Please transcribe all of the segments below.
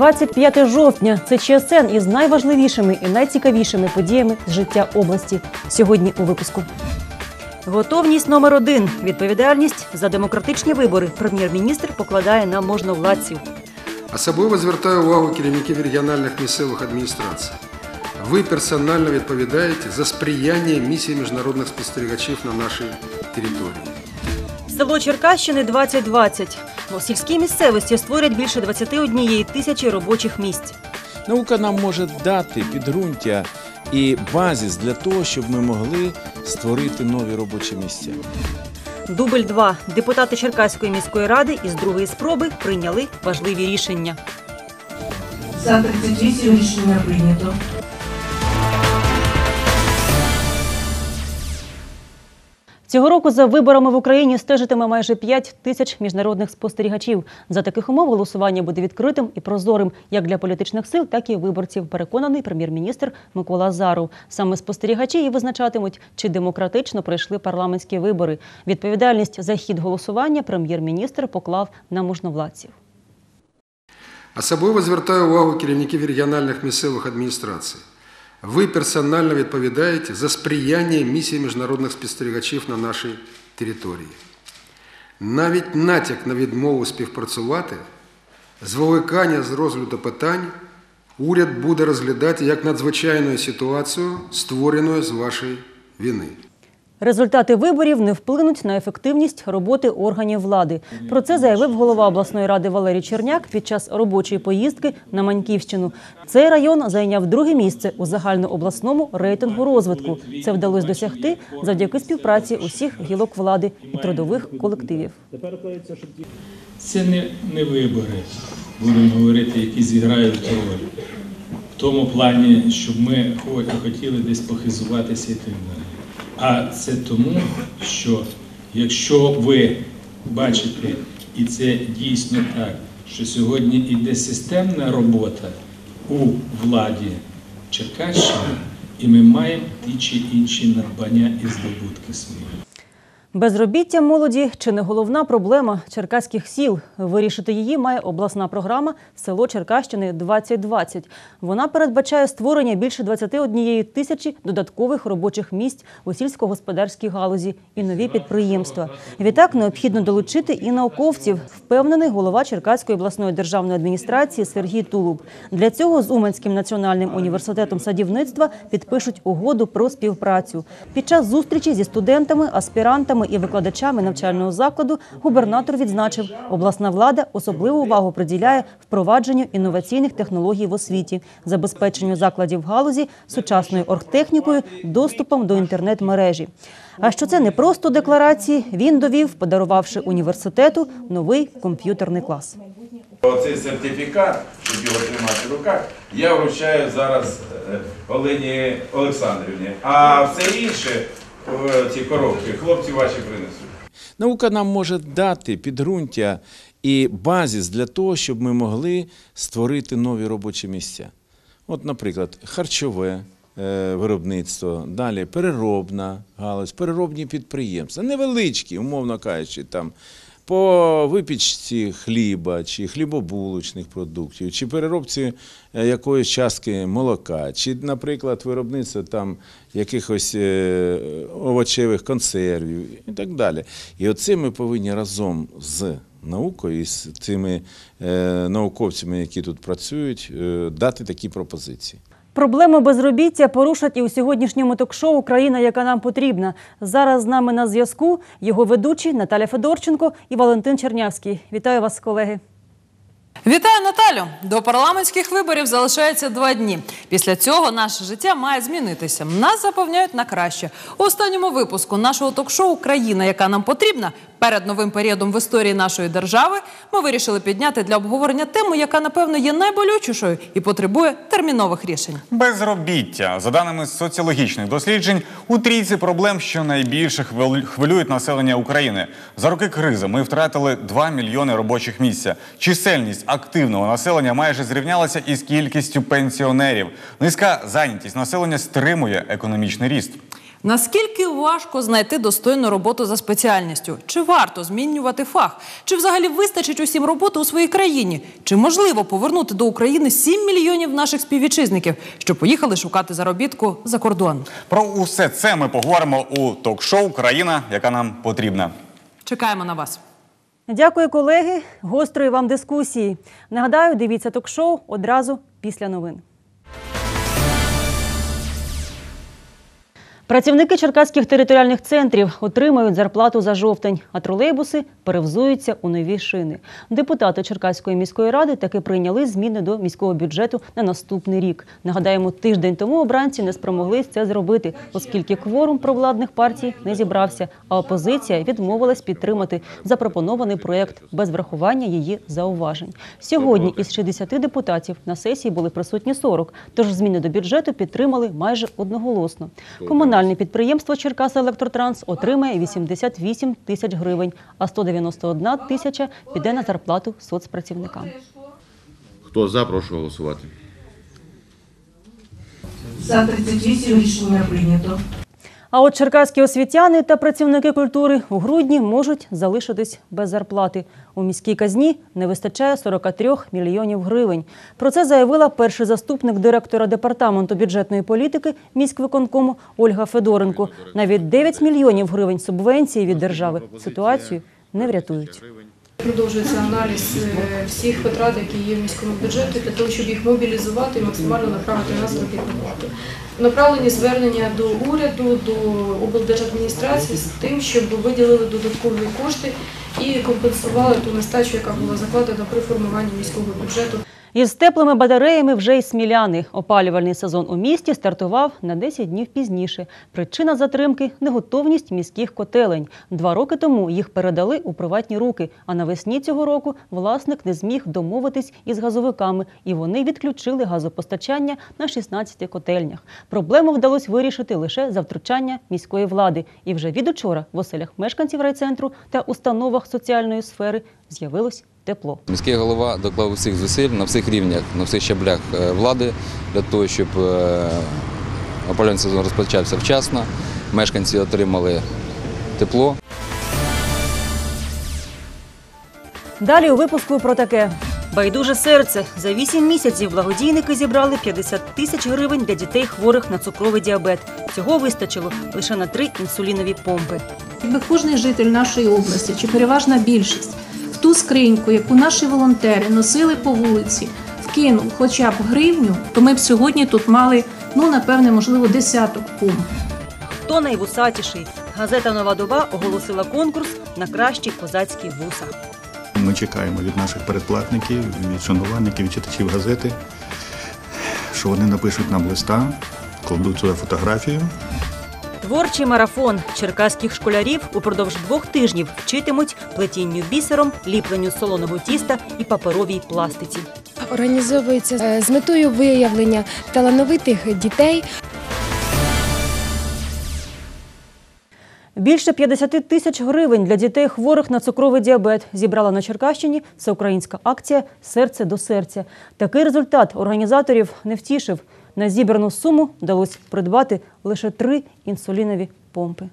25 жовтня це ЧСН із найважливішими і найцікавішими подіями з життя області. Сьогодні у випуску. Готовність номер один. Відповідальність за демократичні вибори. Прем'єр-міністр покладає на можновладців. Особливо звертаю увагу керівників регіональних місцевих адміністрацій. Ви персонально відповідаєте за сприяння місії міжнародних спостерігачів на нашій території. Село Черкащини 2020. У сільській місцевості створять більше 21 тисячі робочих місць. Наука нам може дати підґрунтя і базіс для того, щоб ми могли створити нові робочі місця. Дубль 2. Депутати Черкаської міської ради із другої спроби прийняли важливі рішення. За 38 рішення прийнято. Цього року за виборами в Україні стежитиме майже 5 тисяч міжнародних спостерігачів. За таких умов голосування буде відкритим і прозорим як для політичних сил, так і виборців. Переконаний прем'єр-міністр Микола Азаров. Саме спостерігачі і визначатимуть, чи демократично пройшли парламентські вибори. Відповідальність за хід голосування прем'єр-міністр поклав на можновладців. Особливо звертаю увагу керівників регіональних місцевих адміністрацій. Ви персонально відповідаєте за сприяння місії міжнародних спостерігачів на нашій території. Навіть натяк на відмову співпрацювати, зволикання з розгляду питань уряд буде розглядати як надзвичайну ситуацію, створену з вашої вини. Результати виборів не вплинуть на ефективність роботи органів влади. Про це заявив голова обласної ради Валерій Черняк під час робочої поїздки на Маньківщину. Цей район зайняв друге місце у загальнообласному рейтингу розвитку. Це вдалося досягти завдяки співпраці усіх гілок влади і трудових колективів. Це не, не вибори, будемо говорити, які зіграють роль. В тому плані, щоб ми хо- хотіли десь похизуватися і далі. А це тому, що якщо ви бачите, і це дійсно так, що сьогодні йде системна робота у владі Черкащини, і ми маємо ті чи інші надбання і здобутки свої. Безробіття молоді чи не головна проблема черкаських сіл. Вирішити її має обласна програма Село Черкащини 2020. Вона передбачає створення більше 21 тисячі додаткових робочих місць у сільськогосподарській галузі і нові підприємства. Відтак необхідно долучити і науковців, впевнений голова Черкаської обласної державної адміністрації Сергій Тулуб. Для цього з Уманським національним університетом садівництва підпишуть угоду про співпрацю. Під час зустрічі зі студентами, аспірантами і викладачами навчального закладу губернатор відзначив, обласна влада особливу увагу приділяє впровадженню інноваційних технологій в освіті, забезпеченню закладів галузі сучасною оргтехнікою, доступом до інтернет-мережі. А що це не просто декларації, він довів, подарувавши університету новий комп'ютерний клас. Оцей сертифікат, щоб його тримати в руках, я вручаю зараз е, Олені Олександрівні. А все інше, ці коробки, хлопці ваші принесуть. Наука нам може дати підґрунтя і базіс для того, щоб ми могли створити нові робочі місця. От, наприклад, харчове е, виробництво, далі переробна галузь, переробні підприємства, невеличкі, умовно кажучи, там. По випічці хліба чи хлібобулочних продуктів, чи переробці е, якоїсь частки молока, чи, наприклад, виробництво там якихось е, овочевих консервів і так далі. І оце ми повинні разом з наукою і з цими е, науковцями, які тут працюють, дати такі пропозиції. Проблему безробіття порушать і у сьогоднішньому ток-шоу Країна, яка нам потрібна. Зараз з нами на зв'язку його ведучі Наталя Федорченко і Валентин Чернявський. Вітаю вас, колеги. Вітаю Наталю! До парламентських виборів залишається два дні. Після цього наше життя має змінитися. Нас запевняють на краще. У останньому випуску нашого ток-шоу Країна, яка нам потрібна, перед новим періодом в історії нашої держави, ми вирішили підняти для обговорення тему, яка напевно є найболючішою і потребує термінових рішень. Безробіття за даними соціологічних досліджень, у трійці проблем, що найбільше хвилю- хвилюють населення України. За роки кризи ми втратили 2 мільйони робочих місць. Чисельність активного населення майже зрівнялася із кількістю пенсіонерів. Низька зайнятість населення стримує економічний ріст. Наскільки важко знайти достойну роботу за спеціальністю? Чи варто змінювати фах? Чи взагалі вистачить усім роботи у своїй країні? Чи можливо повернути до України 7 мільйонів наших співвітчизників, що поїхали шукати заробітку за кордон? Про усе це ми поговоримо у ток-шоу Країна, яка нам потрібна. Чекаємо на вас. Дякую, колеги. Гострої вам дискусії. Нагадаю, дивіться ток-шоу одразу після новин. Працівники черкаських територіальних центрів отримають зарплату за жовтень, а тролейбуси перевзуються у нові шини. Депутати Черкаської міської ради таки прийняли зміни до міського бюджету на наступний рік. Нагадаємо, тиждень тому обранці не спромоглись це зробити, оскільки кворум провладних партій не зібрався, а опозиція відмовилась підтримати запропонований проєкт без врахування її зауважень. Сьогодні із 60 депутатів на сесії були присутні 40, тож зміни до бюджету підтримали майже одноголосно. Комунальне підприємство Черкаса Електротранс отримає 88 тисяч гривень, а 191 тисяча піде на зарплату соцпрацівникам. Хто за, прошу голосувати. За 38 рішення прийнято. А от черкаські освітяни та працівники культури у грудні можуть залишитись без зарплати. У міській казні не вистачає 43 мільйонів гривень. Про це заявила перший заступник директора департаменту бюджетної політики міськвиконкому Ольга Федоренко. Навіть 9 мільйонів гривень субвенції від держави ситуацію не врятують. Продовжується аналіз е, всіх витрат, які є в міському бюджеті, для того, щоб їх мобілізувати і максимально направити на заробітну. Направлені звернення до уряду, до облдержадміністрації з тим, щоб виділили додаткові кошти і компенсували ту нестачу, яка була закладена при формуванні міського бюджету. Із теплими батареями вже й сміляни. Опалювальний сезон у місті стартував на 10 днів пізніше. Причина затримки – неготовність міських котелень. Два роки тому їх передали у приватні руки, а навесні цього року власник не зміг домовитись із газовиками, і вони відключили газопостачання на 16 котельнях. Проблему вдалося вирішити лише за втручання міської влади. І вже від учора в оселях мешканців райцентру та установах соціальної сфери з'явилось тепло. Міський голова доклав усіх зусиль на всіх рівнях, на всіх щаблях е, влади для того, щоб е, опалювальний сезон розпочався вчасно. Мешканці отримали тепло. Далі у випуску про таке. Байдуже серце. За 8 місяців благодійники зібрали 50 тисяч гривень для дітей хворих на цукровий діабет. Цього вистачило лише на три інсулінові помпи. Якби кожен житель нашої області чи переважна більшість ту скриньку, яку наші волонтери носили по вулиці, вкинув хоча б гривню, то ми б сьогодні тут мали, ну напевне, можливо, десяток помп. Хто найвусатіший? Газета Нова доба оголосила конкурс на кращі козацькі вуса. Ми чекаємо від наших передплатників, від шанувальників, від читачів газети, що вони напишуть нам листа, кладуть сюди фотографію. Творчий марафон черкаських школярів упродовж двох тижнів вчитимуть плетінню бісером, ліпленню солоного тіста і паперовій пластиці. Організовується е, з метою виявлення талановитих дітей. Більше 50 тисяч гривень для дітей хворих на цукровий діабет зібрала на Черкащині всеукраїнська акція Серце до серця. Такий результат організаторів не втішив. На зібрану суму вдалося придбати лише три інсулінові помпи.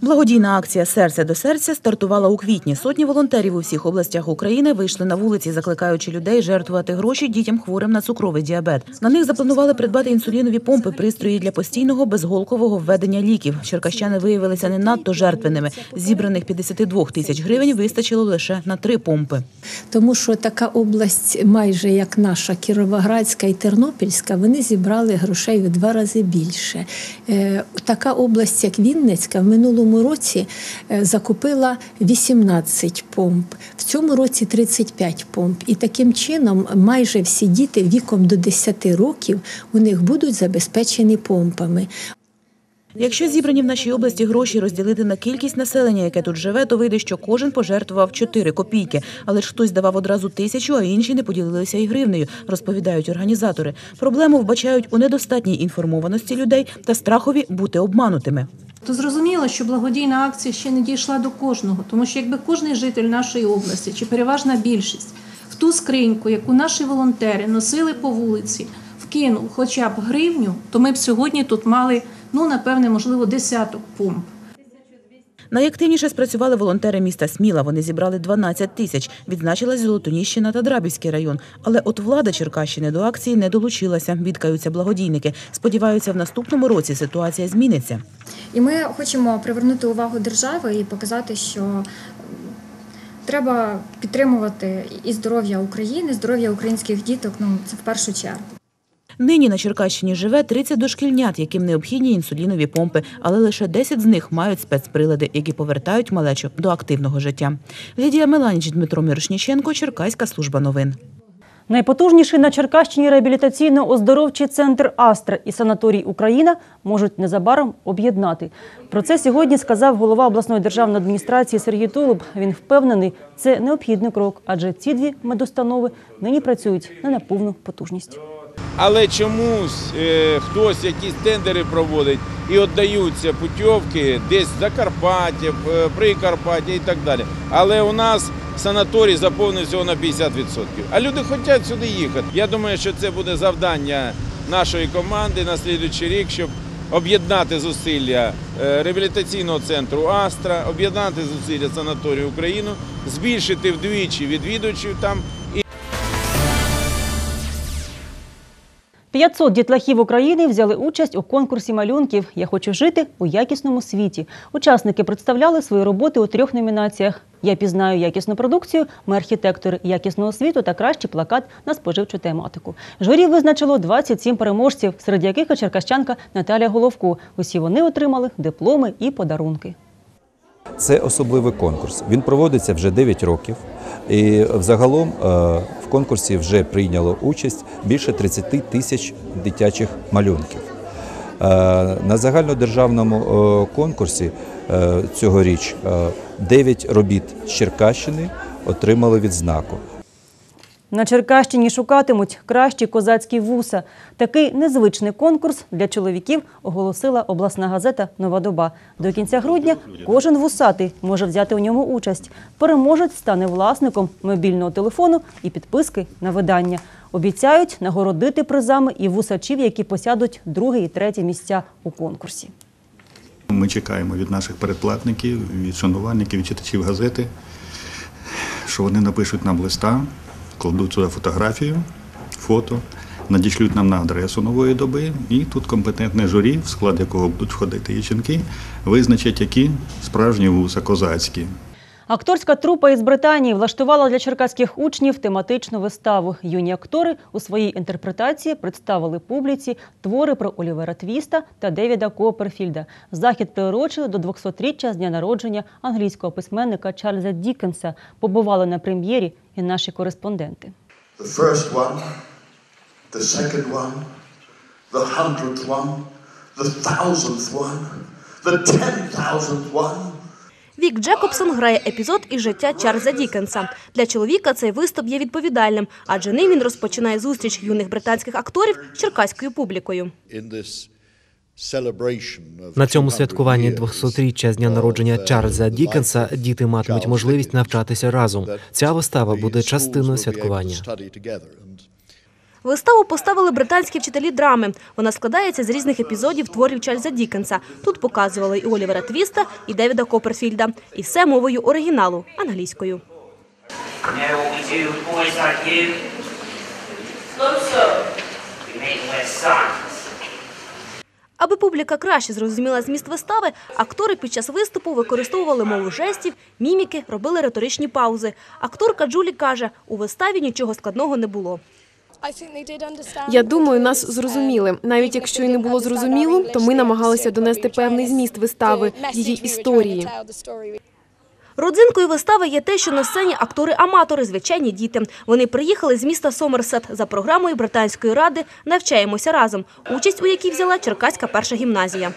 Благодійна акція Серце до серця стартувала у квітні. Сотні волонтерів у всіх областях України вийшли на вулиці, закликаючи людей жертвувати гроші дітям хворим на цукровий діабет. На них запланували придбати інсулінові помпи, пристрої для постійного безголкового введення ліків. Черкащани виявилися не надто жертвеними. Зібраних 52 тисяч гривень вистачило лише на три помпи. Тому що така область, майже як наша Кіровоградська і Тернопільська, вони зібрали грошей в два рази більше. Е, Така область, як Вінницька, в минулому році е, закупила 18 помп, в цьому році 35 помп. І таким чином майже всі діти віком до 10 років у них будуть забезпечені помпами. Якщо зібрані в нашій області гроші розділити на кількість населення, яке тут живе, то вийде, що кожен пожертвував 4 копійки. Але ж хтось давав одразу тисячу, а інші не поділилися і гривнею, розповідають організатори. Проблему вбачають у недостатній інформованості людей та страхові бути обманутими. То зрозуміло, що благодійна акція ще не дійшла до кожного, тому що якби кожен житель нашої області чи переважна більшість в ту скриньку, яку наші волонтери носили по вулиці, вкинув хоча б гривню, то ми б сьогодні тут мали ну напевне, можливо, десяток помп. Найактивніше спрацювали волонтери міста Сміла. Вони зібрали 12 тисяч. Відзначилась Золотоніщина та Драбівський район. Але от влада Черкащини до акції не долучилася. Бідкаються благодійники. Сподіваються, в наступному році ситуація зміниться. І ми хочемо привернути увагу держави і показати, що треба підтримувати і здоров'я України, здоров'я українських діток. Ну це в першу чергу. Нині на Черкащині живе 30 дошкільнят, яким необхідні інсулінові помпи, але лише 10 з них мають спецприлади, які повертають малечу до активного життя. Лідія Меланіч, Дмитро Мирошніченко, Черкаська служба новин. Найпотужніший на Черкащині реабілітаційно-оздоровчий центр Астра і санаторій Україна можуть незабаром об'єднати. Про це сьогодні сказав голова обласної державної адміністрації Сергій Тулуб. Він впевнений, це необхідний крок, адже ці дві медустанови нині працюють не на повну потужність. Але чомусь е, хтось якісь тендери проводить і віддаються путівки десь за Карпаття, е, Прикарпаття і так далі. Але у нас санаторій заповнений всього на 50%. А люди хочуть сюди їхати. Я думаю, що це буде завдання нашої команди на слідуючий рік, щоб об'єднати зусилля е, реабілітаційного центру Астра, об'єднати зусилля санаторію Україну, збільшити вдвічі відвідувачів там. 500 дітлахів України взяли участь у конкурсі малюнків Я хочу жити у якісному світі. Учасники представляли свої роботи у трьох номінаціях: Я пізнаю якісну продукцію, ми архітектори якісного світу та кращий плакат на споживчу тематику. Журі визначило 27 переможців, серед яких і черкащанка Наталія Головко. Усі вони отримали дипломи і подарунки. Це особливий конкурс. Він проводиться вже 9 років. І взагалом е, конкурсі вже прийняло участь більше 30 тисяч дитячих малюнків. Е, На загальнодержавному е, конкурсі е, цьогоріч 9 робіт з Черкащини отримали відзнаку. На Черкащині шукатимуть кращі козацькі вуса. Такий незвичний конкурс для чоловіків оголосила обласна газета Нова доба. До кінця грудня кожен вусатий може взяти у ньому участь. Переможець стане власником мобільного телефону і підписки на видання. Обіцяють нагородити призами і вусачів, які посядуть друге і третє місця у конкурсі. Ми чекаємо від наших передплатників, від шанувальників, від читачів газети, що вони напишуть нам листа, кладуть сюди фотографію, фото, надішлють нам на адресу нової доби, і тут компетентне журі, в склад якого будуть входити і жінки, визначать, які справжні вуса козацькі. Акторська трупа із Британії влаштувала для черкаських учнів тематичну виставу. Юні актори у своїй інтерпретації представили публіці твори про Олівера Твіста та Девіда Копперфільда. Захід приурочили до 200-річчя з дня народження англійського письменника Чарльза Дікенса. Побували на прем'єрі і наші кореспонденти. The first one, the second one, the hundredth one, the thousandth one, the ten thousandth one. Вік Джекобсон грає епізод із життя Чарльза Дікенса. Для чоловіка цей виступ є відповідальним, адже ним він розпочинає зустріч юних британських акторів з черкаською публікою. На цьому святкуванні years 200-річчя з дня народження Чарльза Дікенса діти матимуть можливість навчатися разом. Ця вистава буде частиною святкування. Виставу поставили британські вчителі драми. Вона складається з різних епізодів творів Чарльза Дікенса. Тут показували і Олівера Твіста, і Девіда Копперфільда. І все мовою оригіналу англійською. Аби публіка краще зрозуміла зміст вистави, актори під час виступу використовували мову жестів, міміки, робили риторичні паузи. Акторка Джулі каже, у виставі нічого складного не було. Я думаю, нас зрозуміли. Навіть якщо і не було зрозуміло, то ми намагалися донести певний зміст вистави, її історії. Родзинкою вистави є те, що на сцені актори-аматори, звичайні діти. Вони приїхали з міста Сомерсет за програмою Британської ради «Навчаємося разом», участь у якій взяла Черкаська перша гімназія.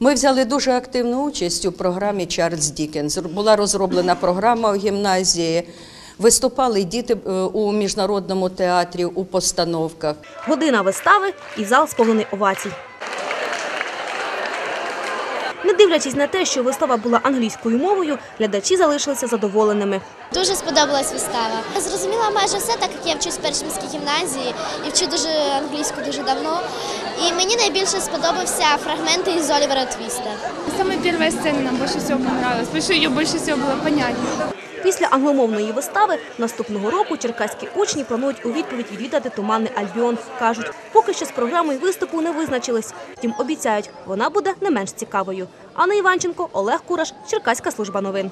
Ми взяли дуже активну участь у програмі Чарльз Дікенс. Була розроблена програма у гімназії. Виступали діти е, у міжнародному театрі у постановках. Година вистави і зал сповнений овацій. Не дивлячись на те, що вистава була англійською мовою, глядачі залишилися задоволеними. Дуже сподобалась вистава. Я зрозуміла майже все, так як я вчусь в першій міській гімназії і вчу дуже англійську дуже давно. І мені найбільше сподобався фрагменти із Олівера Твіста. Самая первая сцена нам больше всего понравилась, потому что ее больше всего было понятнее. Після англомовної вистави наступного року черкаські учні планують у відповідь відвідати туманний Альбіон. Кажуть, поки що з програмою виступу не визначились. Втім, обіцяють, вона буде не менш цікавою. Анна Іванченко, Олег Кураш, Черкаська служба новин.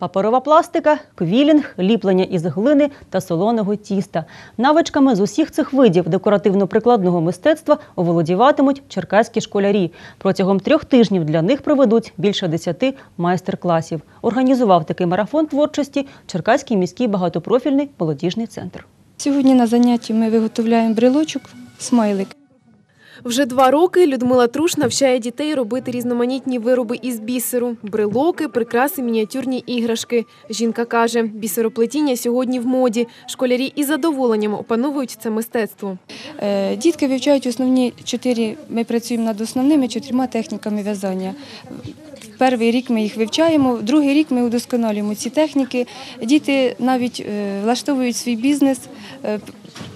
Паперова пластика, квілінг, ліплення із глини та солоного тіста. Навичками з усіх цих видів декоративно-прикладного мистецтва оволодіватимуть черкаські школярі. Протягом трьох тижнів для них проведуть більше десяти майстер-класів. Організував такий марафон творчості Черкаський міський багатопрофільний молодіжний центр. Сьогодні на занятті ми виготовляємо брелочок, смайлик. Вже два роки Людмила Труш навчає дітей робити різноманітні вироби із бісеру, брелоки, прикраси, мініатюрні іграшки. Жінка каже, бісероплетіння сьогодні в моді. Школярі із задоволенням опановують це мистецтво. Е, Дітки вивчають основні чотири. Ми працюємо над основними чотирма техніками в'язання. Перший рік ми їх вивчаємо, другий рік ми удосконалюємо ці техніки. Діти навіть е, влаштовують свій бізнес, е,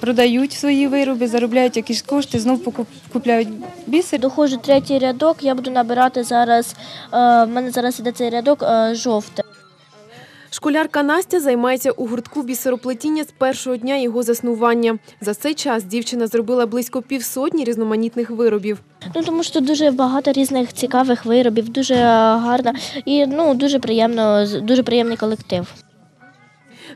продають свої вироби, заробляють якісь кошти, знов купляють бісер. Доходжу третій рядок, я буду набирати зараз, е, в мене зараз іде цей рядок е, жовтий. Школярка Настя займається у гуртку бісероплетіння з першого дня його заснування. За цей час дівчина зробила близько півсотні різноманітних виробів. Ну тому що дуже багато різних цікавих виробів, дуже гарно і ну дуже приємно, дуже приємний колектив.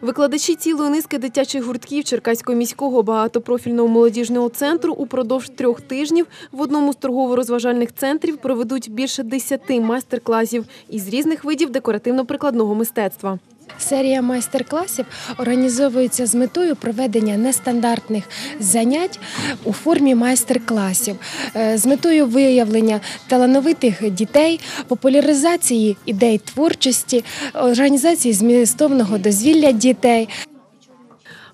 Викладачі цілої низки дитячих гуртків Черкаського міського багатопрофільного молодіжного центру упродовж трьох тижнів в одному з торгово-розважальних центрів проведуть більше десяти майстер-класів із різних видів декоративно-прикладного мистецтва. Серія майстер-класів організовується з метою проведення нестандартних занять у формі майстер-класів, е, з метою виявлення талановитих дітей, популяризації ідей творчості, організації змістовного дозвілля дітей.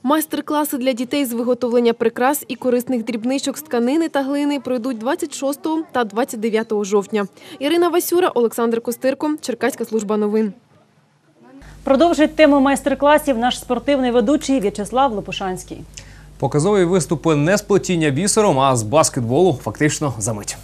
Майстер-класи для дітей з виготовлення прикрас і корисних дрібничок з тканини та глини пройдуть 26 та 29 жовтня. Ірина Васюра, Олександр Костирко, Черкаська служба новин. Продовжить тему майстер-класів наш спортивний ведучий В'ячеслав Лопушанський. Показові виступи не з плетіння бісером, а з баскетболу фактично за мить.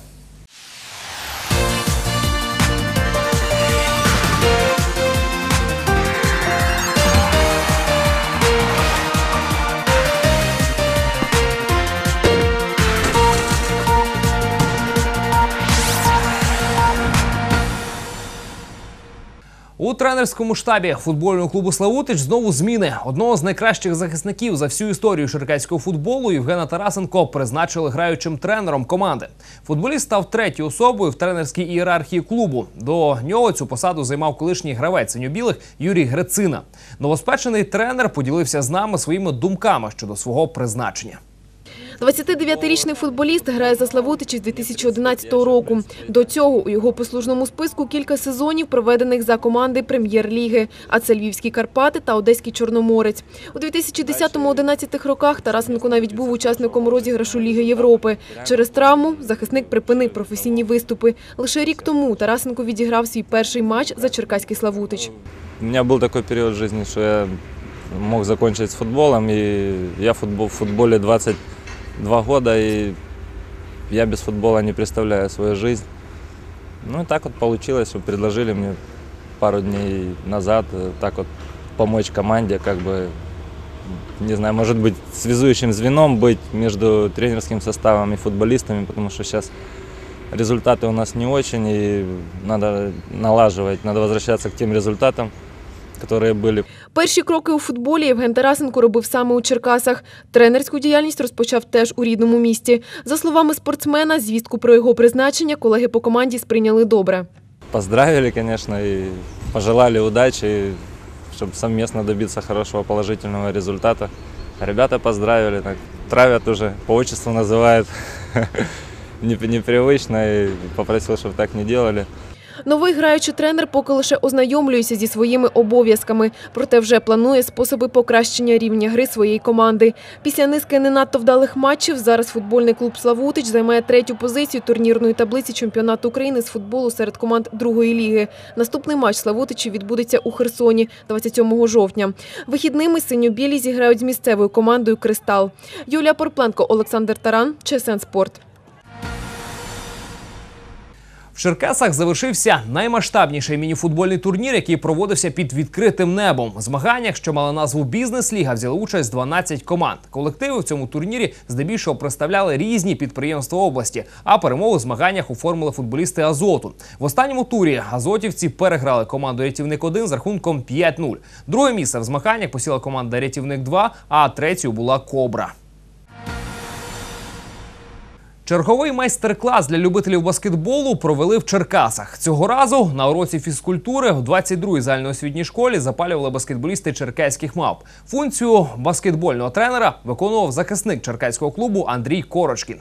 У тренерському штабі футбольного клубу Славутич знову зміни. Одного з найкращих захисників за всю історію ширкецького футболу Євгена Тарасенко призначили граючим тренером команди. Футболіст став третьою особою в тренерській ієрархії клубу. До нього цю посаду займав колишній гравець синьо-білих Юрій Грецина. Новоспечений тренер поділився з нами своїми думками щодо свого призначення. 29-річний футболіст грає за Славутичі з 2011 року. До цього у його послужному списку кілька сезонів, проведених за команди прем'єр-ліги, а це Львівські Карпати та Одеський Чорноморець. У 2010-11 роках Тарасенко навіть був учасником розіграшу Ліги Європи. Через травму захисник припинив професійні виступи. Лише рік тому Тарасенко відіграв свій перший матч за Черкаський Славутич. У мене був такий період в житті, що я мог закончити з футболом, і я в футболі 20 два года, и я без футбола не представляю свою жизнь. Ну и так вот получилось, предложили мне пару дней назад э, так вот помочь команде, как бы, не знаю, может быть, связующим звеном быть между тренерским составом и футболистами, потому что сейчас результаты у нас не очень, и надо налаживать, надо возвращаться к тем результатам, которые были. Перші кроки у футболі Євген Тарасенко робив саме у Черкасах. Тренерську діяльність розпочав теж у рідному місті. За словами спортсмена, звістку про його призначення колеги по команді сприйняли добре. Поздравили, конечно, и пожелали удачи, чтобы совместно добиться хорошего положительного результата. Ребята поздравили, так, травят уже, по отчеству называют, Не- непривычно, и попросил, чтобы так не делали. Новий граючий тренер поки лише ознайомлюється зі своїми обов'язками, проте вже планує способи покращення рівня гри своєї команди. Після низки не надто вдалих матчів зараз футбольний клуб Славутич займає третю позицію турнірної таблиці чемпіонату України з футболу серед команд другої ліги. Наступний матч Славутичі відбудеться у Херсоні 27 жовтня. Вихідними синьо-білі зіграють з місцевою командою Кристал. Юлія Порпленко, Олександр Таран, ЧСН Спорт. В Черкасах завершився наймасштабніший мініфутбольний турнір, який проводився під відкритим небом. В змаганнях, що мали назву Бізнес-ліга, взяли участь 12 команд. Колективи в цьому турнірі здебільшого представляли різні підприємства області. А перемогу в змаганнях оформили футболісти Азоту. В останньому турі азотівці переграли команду Рятівник 1 з рахунком 5-0. Друге місце в змаганнях посіла команда Рятівник 2 а третьою була Кобра. Черговий майстер-клас для любителів баскетболу провели в Черкасах. Цього разу на уроці фізкультури в 22-й загальноосвітній школі запалювали баскетболісти черкаських мавп. Функцію баскетбольного тренера виконував захисник черкаського клубу Андрій Корочкін.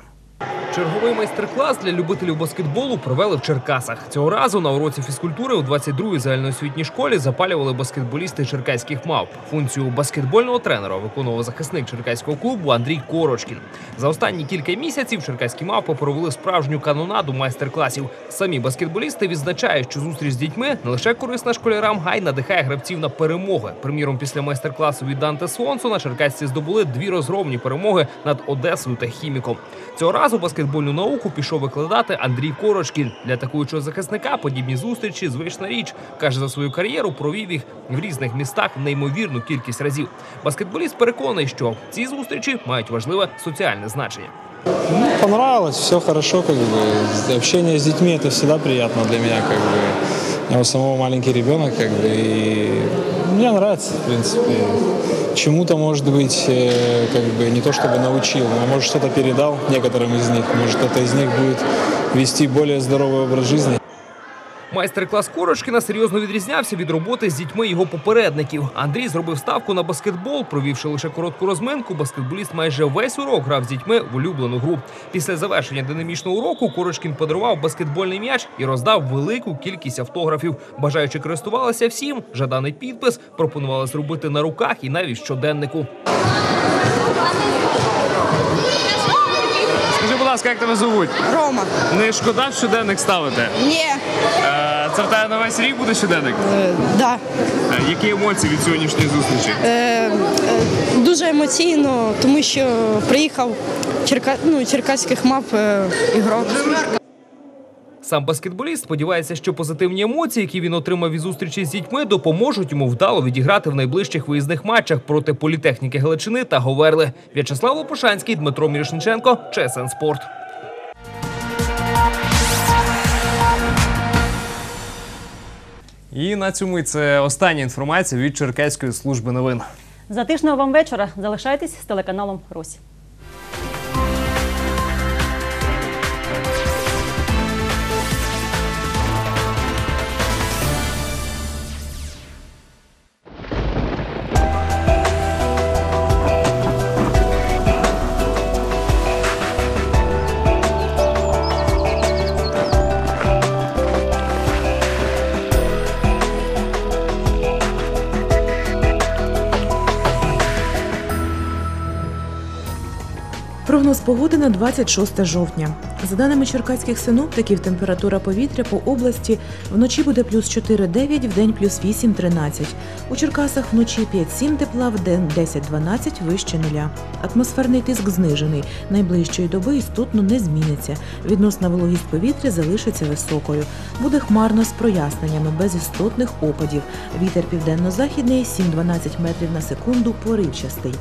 Черговий майстер-клас для любителів баскетболу провели в Черкасах. Цього разу на уроці фізкультури у 22-й загальноосвітній школі запалювали баскетболісти черкаських мавп. Функцію баскетбольного тренера виконував захисник черкаського клубу Андрій Корочкін. За останні кілька місяців черкаські мавпи провели справжню канонаду майстер-класів. Самі баскетболісти відзначають, що зустріч з дітьми не лише корисна школярам, а й надихає гравців на перемоги. Приміром, після майстер-класу від Данте Свонсона черкасці здобули дві розгромні перемоги над Одесою та Хіміком. Цього разу баскетбольну науку пішов викладати Андрій Корочкін. Для атакуючого захисника подібні зустрічі звична річ. Каже, за свою кар'єру провів їх в різних містах неймовірну кількість разів. Баскетболіст переконаний, що ці зустрічі мають важливе соціальне значення. Ну, понравилось, все хорошо, как бы. Общение с детьми это всегда приятно для меня, как бы. У меня у самого маленький ребенок, как бы, и мне нравится, в принципе. Чему-то, может быть, э, как бы не то чтобы научил, но может что-то передал некоторым из них. Может кто-то из них будет вести более здоровый образ жизни. Майстер-клас Корочкіна серйозно відрізнявся від роботи з дітьми його попередників. Андрій зробив ставку на баскетбол, провівши лише коротку розминку. Баскетболіст майже весь урок грав з дітьми в улюблену гру. Після завершення динамічного уроку Корочкін подарував баскетбольний м'яч і роздав велику кількість автографів. Бажаючи користувалися всім, жаданий підпис пропонували зробити на руках і навіть щоденнику. Скажи, будь ласка, як тебе звуть? Рома. Не шкода щоденник ставити? Ні. Е, Це в тебе на весь рік буде щоденник? Да. Е, Які емоції від сьогоднішньої зустрічі? Е, е, дуже емоційно, тому що приїхав Черка... ну, черкаських мап е, ігрок. Сам баскетболіст сподівається, що позитивні емоції, які він отримав від зустрічі з дітьми, допоможуть йому вдало відіграти в найближчих виїзних матчах проти політехніки Галичини та Говерли. В'ячеслав Лопушанський, Дмитро Мірошниченко, ЧСН Спорт. І на цьому це остання інформація від Черкаської служби новин. Затишного вам вечора. Залишайтесь з телеканалом Рось. Прогноз погоди на 26 жовтня. За даними черкаських синоптиків, температура повітря по області вночі буде плюс 4,9, вдень плюс 8,13. У Черкасах вночі 5-7 тепла, вдень 10-12, вище нуля. Атмосферний тиск знижений. Найближчої доби істотно не зміниться. Відносна вологість повітря залишиться високою. Буде хмарно з проясненнями, без істотних опадів. Вітер південно-західний 7-12 метрів на секунду, поривчастий.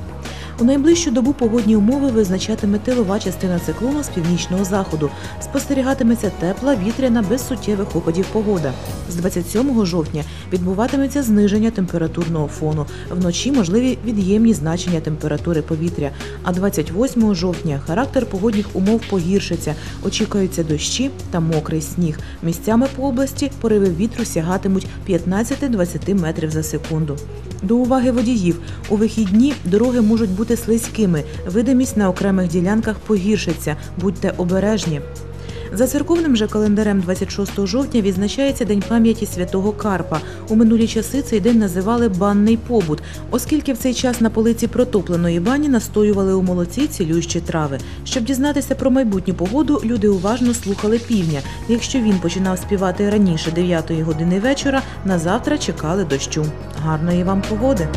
У найближчу добу погодні умови визначатиме тилова частина циклону з північного заходу. Спостерігатиметься тепла, вітряна, без суттєвих опадів погода. З 27 жовтня відбуватиметься зниження температурного фону. Вночі можливі від'ємні значення температури повітря. А 28 жовтня характер погодних умов погіршиться. Очікуються дощі та мокрий сніг. Місцями по області пориви вітру сягатимуть 15-20 метрів за секунду. До уваги водіїв у вихідні дороги можуть бути слизькими. Видимість на окремих ділянках погіршиться. Будьте обережні. За церковним же календарем 26 жовтня відзначається День пам'яті святого Карпа. У минулі часи цей день називали банний побут, оскільки в цей час на полиці протопленої бані настоювали у молоці цілющі трави. Щоб дізнатися про майбутню погоду, люди уважно слухали півня. Якщо він починав співати раніше 9 години вечора, на завтра чекали дощу. Гарної вам погоди!